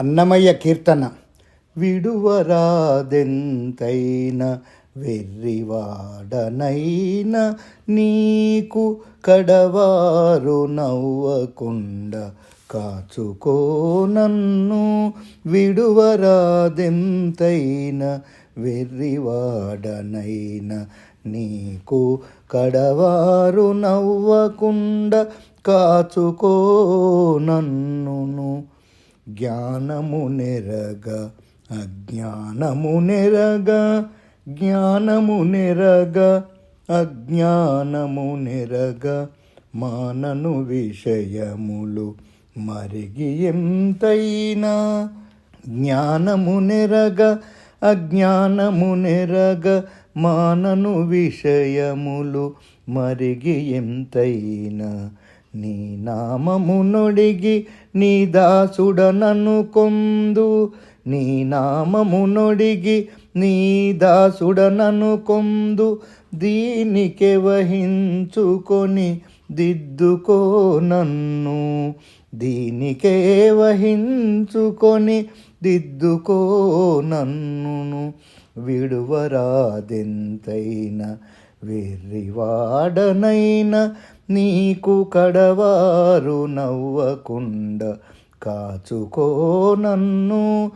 అన్నమయ్య కీర్తన. విడువరాదెంతైన వెర్రివాడనైన నీకు కడవారు నవ్వకుండ కాచుకో నన్ను విడువరాదెంతైన వెర్రివాడనైన నీకు కడవారు నవ్వకుండ కాచుకో నన్నును జ్ఞానము నెరగ అజ్ఞానము నెరగ జ్ఞానము నెరగ అజ్ఞానము నెరగ మానను విషయములు మరిగి ఎంతైనా. జ్ఞానము నెరగ అజ్ఞానము నెరగ మానను విషయములు మరిగి ఎంతైనా. నీ నామము నొడిగి నీ దాసుడనను కొందు. నీ నామము నొడిగి నీ దాసుడనను కొందు. దీనికే వహించుకొని దిద్దుకో నన్ను. దీనికే వహించుకొని దిద్దుకో నన్నును. విడువరాదెంతైనా వెర్రివాడనైనా నీకు కడవారు నవ్వకుండ కాచుకో నన్ను.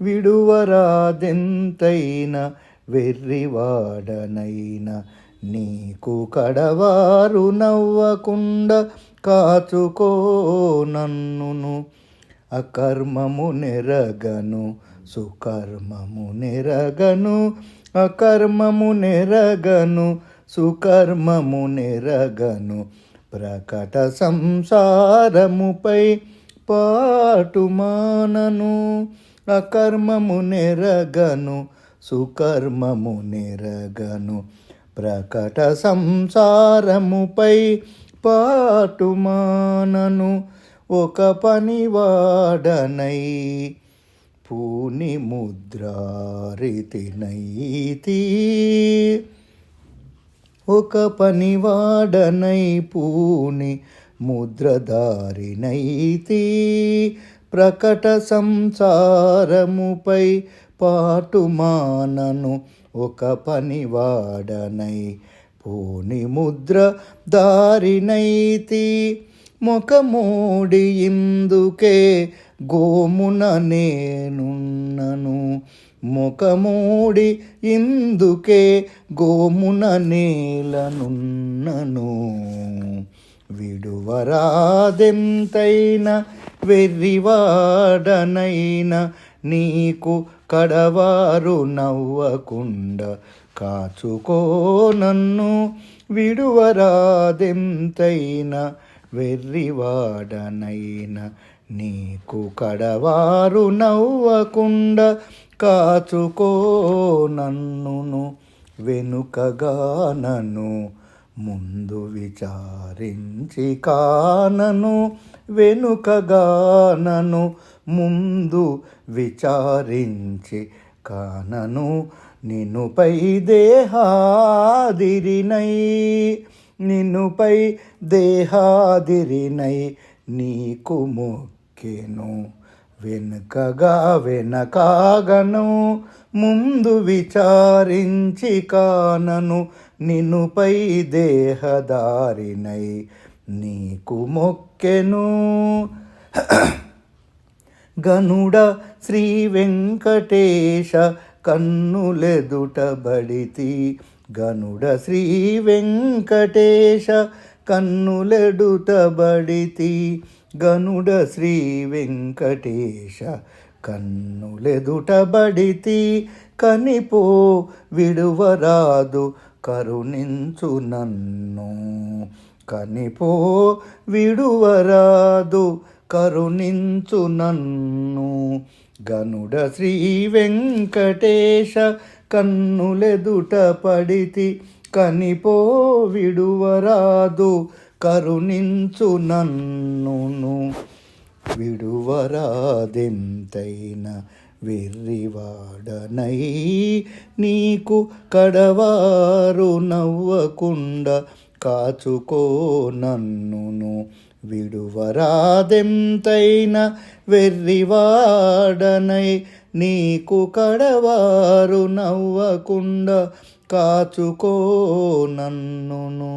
విడువరాదెంతైన వెర్రివాడనైన నీకు కడవారు నవ్వకుండ కాచుకో నన్నును. అకర్మము నెరగను సుకర్మము నెరగను అకర్మము నెరగను సుకర్మము నెరగను ప్రకట సంసారముపై పాటుమానను అకర్మము నెరగను సుకర్మము నెరగను ప్రకట సంసారముపై పాటుమానను ఒక పనివాడనై పూని ముద్రారితినైతి ఒక పనివాడనై పూని ముద్రదారినైతి ప్రకట సంసారముపై పాటుమానను ఒక పనివాడనై పూని ముద్ర దారినైతి ముఖమూడి ఇందుకే గోమున నేనున్నను ముఖమూడి ఇందుకే గోమున నేలనున్నను. విడువరాదెంతైన వెర్రివాడనైన నీకు కడవారు నవ్వకుండ కాచుకో నన్ను విడువరాదెంతైన వెర్రివాడనైన నీకు కడవారు నవ్వకుండా కాచుకో నన్నును వెనుకగానను ముందు విచారించి కానను వెనుకగానను ముందు విచారించి కానను నిన్నుపై దేహాదిరినై నిన్నుపై దేహాదిరినై నీకు మొక్కెను. వెనుకగా వెనకాగను. ముందు విచారించి కానను. నినుపై దేహదారినై నీకు మొక్కెను. గనుడ శ్రీ వెంకటేశ కన్నులెదుటబడితి గనుడ శ్రీ వెంకటేశ కన్నులెడుటబడితి గనుడ శ్రీ వెంకటేశ కన్నులెదుటబడితి. కనిపో విడువరాదు కరుణించు నన్ను. కనిపో విడువరాదు కరుణించు నన్ను. గనుడ శ్రీ వెంకటేశ కన్నులెదుట పడితి కనిపో విడువరాదు కరుణించు నన్నును. విడువరాదెంతైన వెర్రివాడనై నీకు కడవారు నవ్వకుండా కాచుకో నన్నును. విడువరాదెంతైన వెర్రివాడనై నీకు కడవారు నవ్వకుండా కాచుకో నన్నును